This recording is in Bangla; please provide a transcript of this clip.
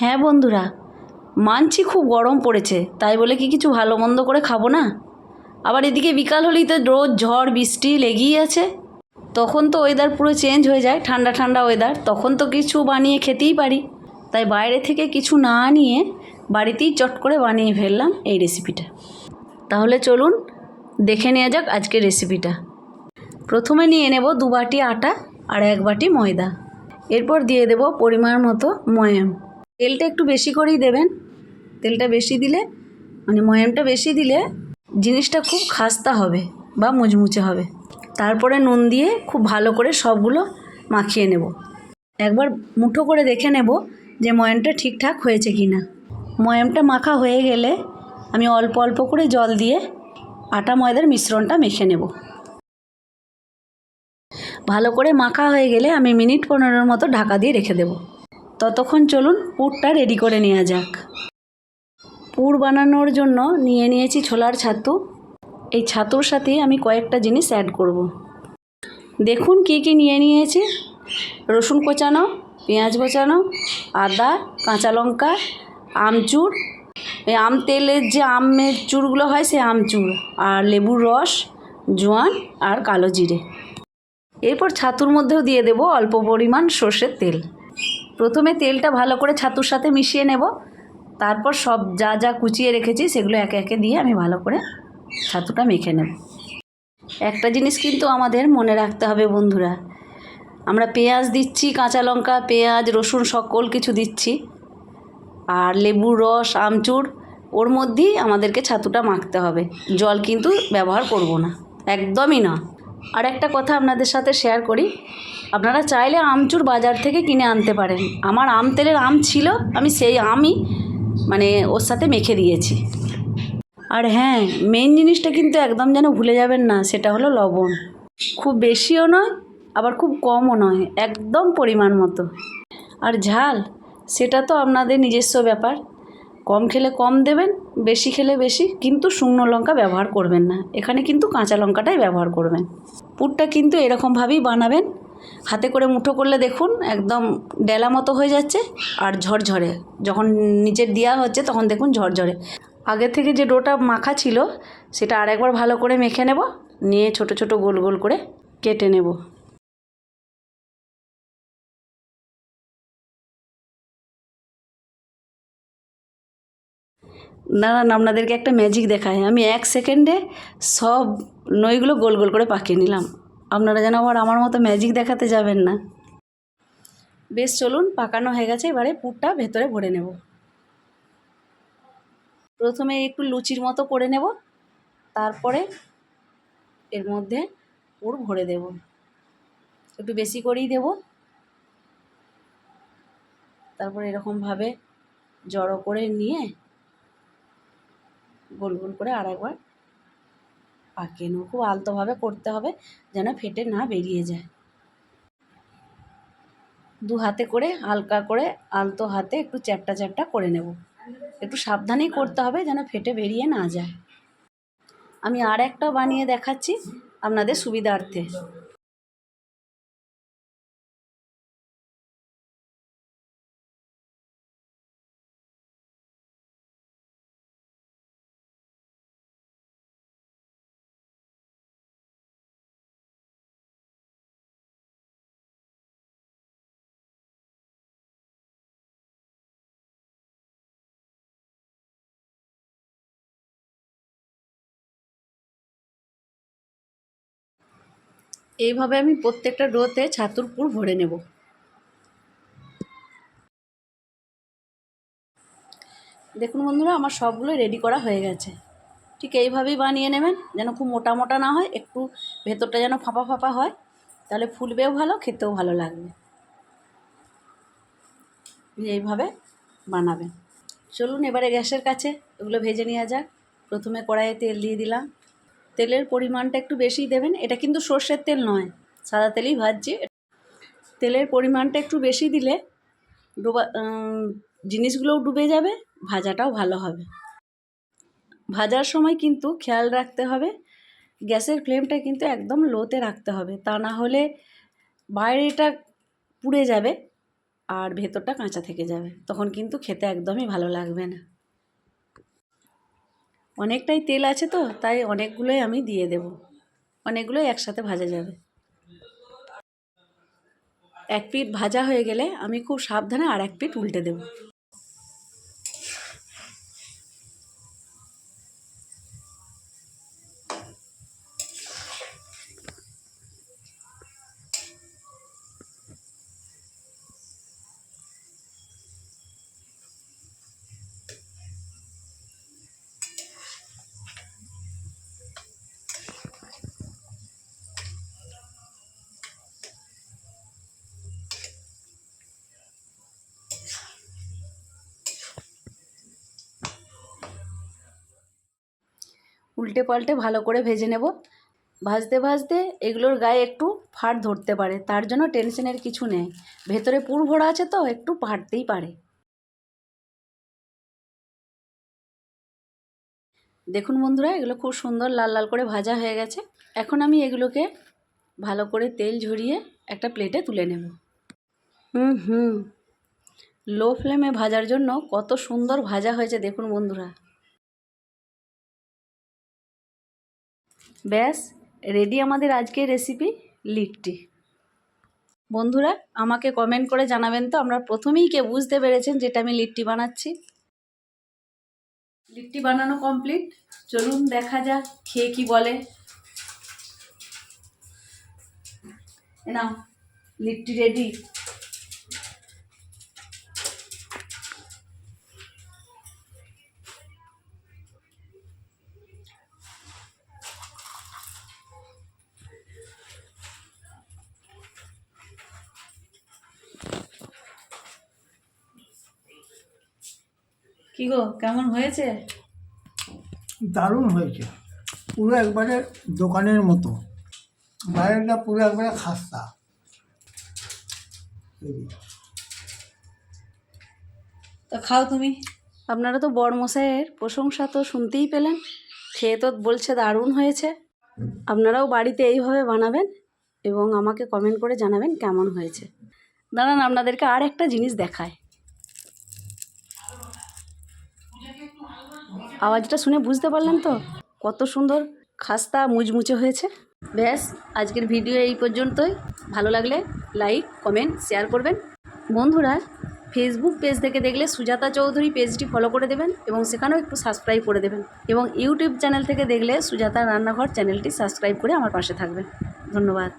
হ্যাঁ বন্ধুরা, মানছি খুব গরম পড়েছে, তাই বলে কি কিছু ভালো মন্দ করে খাব না? আবার এদিকে বিকাল হলেই তো রোদ ঝড়, বৃষ্টি লেগেই আছে। তখন তো ওয়েদার পুরো চেঞ্জ হয়ে যায়, ঠান্ডা ঠান্ডা ওয়েদার তখন তো কিছু বানিয়ে খেতেই পারি। তাই বাইরে থেকে কিছু না নিয়ে বাড়িতেই চট করে বানিয়ে ফেললাম এই রেসিপিটা তাহলে চলুন দেখে নেওয়া যাক আজকের রেসিপিটা প্রথমে নিয়ে নেব দু বাটি আটা আর এক বাটি ময়দা। এরপর দিয়ে দেব পরিমাণ মতো ময়াম। তেলটা একটু বেশি করেই দেবেন। তেলটা বেশি দিলে মানে ময়ামটা বেশি দিলে জিনিসটা খুব খাস্তা হবে বা মুচমুচে হবে। তারপরে নুন দিয়ে খুব ভালো করে সবগুলো মাখিয়ে নেব। একবার মুঠো করে দেখে নেব যে ময়ামটা ঠিকঠাক হয়েছে কি না ময়ামটা মাখা হয়ে গেলে আমি অল্প অল্প করে জল দিয়ে আটা ময়দার মিশ্রণটা মেখে নেব। ভালো করে মাখা হয়ে গেলে আমি মিনিট পনেরোর মতো ঢাকা দিয়ে রেখে দেব। ততক্ষণ চলুন পুরটা রেডি করে নেওয়া যাক। পুর বানানোর জন্য নিয়ে নিয়েছি ছোলার ছাতু। এই ছাতুর সাথে আমি কয়েকটা জিনিস অ্যাড করব। দেখুন কী কী নিয়ে নিয়েছি। রসুন কোচানো, পেঁয়াজ কোচানো, আদা, কাঁচা লঙ্কা, আমচুর। এই আম তেলের যে আমের চুরগুলো হয় সে আমচুর আর লেবুর রস, জোয়ান আর কালো জিরে। এরপর ছাতুর মধ্যেও দিয়ে দেব অল্প পরিমাণ সর্ষের তেল। প্রথমে তেলটা ভালো করে ছাতুর সাথে মিশিয়ে নেব। তারপর সব যা যা কুচিয়ে রেখেছি সেগুলো একে একে দিয়ে আমি ভালো করে ছাতুটা মেখে নেব। একটা জিনিস কিন্তু আমাদের মনে রাখতে হবে বন্ধুরা, আমরা পেঁয়াজ দিচ্ছি, কাঁচা লঙ্কা, পেঁয়াজ, রসুন সকল কিছু দিচ্ছি, আর লেবুর রস, আমচুর, ওর মধ্যেই আমাদেরকে ছাতুটা মাখতে হবে। জল কিন্তু ব্যবহার করব না, একদমই না। আর একটা কথা আপনাদের সাথে শেয়ার করি। আপনারা চাইলে আমচুর বাজার থেকে কিনে আনতে পারেন। আমার আম তেলের আম ছিল, আমি সেই আমই মানে ওর সাথে মেখে দিয়েছি। আর হ্যাঁ মেন জিনিসটা কিন্তু একদম যেন ভুলে যাবেন না, সেটা হলো লবণ। খুব বেশিও নয়, আবার খুব কমও নয়, একদম পরিমাণ মতো। আর ঝাল, সেটা তো আপনাদের নিজস্ব ব্যাপার। কম খেলে কম দেবেন, বেশি খেলে বেশি, কিন্তু শুকনো লঙ্কা ব্যবহার করবেন না। এখানে কিন্তু কাঁচা লঙ্কাটাই ব্যবহার করবেন। পুরটা কিন্তু এরকমভাবেই বানাবেন। হাতে করে মুঠো করলে দেখুন একদম ডেলা মতো হয়ে যাচ্ছে আর ঝরঝরে। যখন নিচের দেওয়া হচ্ছে তখন দেখুন ঝরঝরে। আগে থেকে যে ডোটা মাখা ছিল, সেটা আরেকবার ভালো করে মেখে নেব, নিয়ে ছোট ছোট গোল গোল করে কেটে নেব। দাঁড়ান, আপনাদেরকে একটা ম্যাজিক দেখায় আমি এক সেকেন্ডে সব নইগুলো গোল গোল করে পাকিয়ে নিলাম। আপনারা যেন আবার আমার মতো ম্যাজিক দেখাতে যাবেন না। বেশ, চলুন, পাকানো হয়ে গেছে। এবারে পুরটা ভেতরে ভরে নেব। প্রথমে একটু লুচির মতো করে নেব। তারপরে এর মধ্যে পুর ভরে দেব। একটু বেশি করেই দেব। তারপরে এরকমভাবে জড়ো করে নিয়ে গোল গোল করে আর একবার পাকিয়ে নেব। খুব আলতোভাবে করতে হবে যেন ফেটে না বেরিয়ে যায়। দু হাতে করে হালকা করে আলতো হাতে একটু চ্যাপটা চ্যাপটা করে নেব। একটু সাবধানেই করতে হবে যেন ফেটে বেরিয়ে না যায়। আমি আর একটা বানিয়ে দেখাচ্ছি আপনাদের সুবিধার্থে। এইভাবে আমি প্রত্যেকটা ডোতে ছাতুর পুর ভরে নেব। দেখুন বন্ধুরা, আমার সবগুলো রেডি করা হয়ে গেছে। ঠিক এইভাবেই বানিয়ে নেবেন, যেন খুব মোটা মোটা না হয়, একটু ভেতরটা যেন ফাঁপা ফাঁপা হয়, তাহলে ফুলবেও ভালো, খেতেও ভালো লাগবে। এইভাবে বানাবেন। চলুন এবারে গ্যাসের কাছে এগুলো ভেজে নেওয়া যাক। প্রথমে কড়াইয়ে তেল দিয়ে দিলাম। তেলের পরিমাণটা একটু বেশি দেবেন। এটা কিন্তু সর্ষের তেল নয়, সাদা তেলই ভাজছি। তেলের পরিমাণটা একটু বেশি দিলে ডোবা জিনিসগুলোও ডুবে যাবে, ভাজাটাও ভালো হবে। ভাজার সময় কিন্তু খেয়াল রাখতে হবে, গ্যাসের ফ্লেমটা কিন্তু একদম লোতে রাখতে হবে, তা না হলে বাইরেটা পুড়ে যাবে আর ভেতরটা কাঁচা থেকে যাবে, তখন কিন্তু খেতে একদমই ভালো লাগবে না। অনেকটাই তেল আছে তো, তাই অনেকগুলোই আমি দিয়ে দেব। অনেকগুলোই একসাথে ভাজা যাবে। এক পিঠ ভাজা হয়ে গেলে আমি খুব সাবধানে আর এক পিঠ উল্টে দেব। উল্টে পাল্টে ভালো করে ভেজে নেব। ভাজতে ভাজতে এগুলোর গায়ে একটু ফাট ধরতে পারে, তার জন্য টেনশনের কিছু নেই। ভেতরে পুর ভরা আছে তো, একটু ফাটতেই পারে। দেখুন বন্ধুরা, এগুলো খুব সুন্দর লাল লাল করে ভাজা হয়ে গেছে। এখন আমি এগুলোকে ভালো করে তেল ঝরিয়ে একটা প্লেটে তুলে নেব। হুম হুম। লো ফ্লেমে ভাজার জন্য কত সুন্দর ভাজা হয়েছে, দেখুন বন্ধুরা। ব্যাস রেডি আমাদের আজকের রেসিপি লিট্টি। বন্ধুরা, আমাকে কমেন্ট করে জানাবেন তো, আমরা প্রথমেই কে বুঝতে পেরেছেন যেটা আমি লিট্টি বানাচ্ছি। লিট্টি বানানো কমপ্লিট চলুন দেখা যাক খেয়ে কি বলে। নাও, লিট্টি রেডি কি গো কেমন হয়েছে? দারুণ হয়েছে। পুরো একবারে দোকানের মতো। বাইরেটা পুরো একবারে খাস্তা। তো খাও তুমি। আপনারা তো বড়মশাইয়ের প্রশংসা তো শুনতেই পেলেন। খেয়ে তো বলছে দারুণ হয়েছে। আপনারাও বাড়িতে এইভাবে বানাবেন এবং আমাকে কমেন্ট করে জানাবেন কেমন হয়েছে। দাঁড়ান আপনাদেরকে আর একটা জিনিস দেখায়। আওয়াজটা শুনে বুঝতে পারলেন তো? কত সুন্দর খাস্তা মুচমুচে হয়েছে। ব্যাস, আজকের ভিডিও এই পর্যন্তই। ভালো লাগলে লাইক কমেন্ট শেয়ার করবেন। বন্ধুরা ফেসবুক পেজ থেকে দেখলে সুজাতা চৌধুরী পেজটি ফলো করে দেবেন এবং সেখানেও একটু সাবস্ক্রাইব করে দেবেন এবং ইউটিউব চ্যানেল থেকে দেখলে সুজাতা রান্নাঘর চ্যানেলটি সাবস্ক্রাইব করে আমার পাশে থাকবেন। ধন্যবাদ।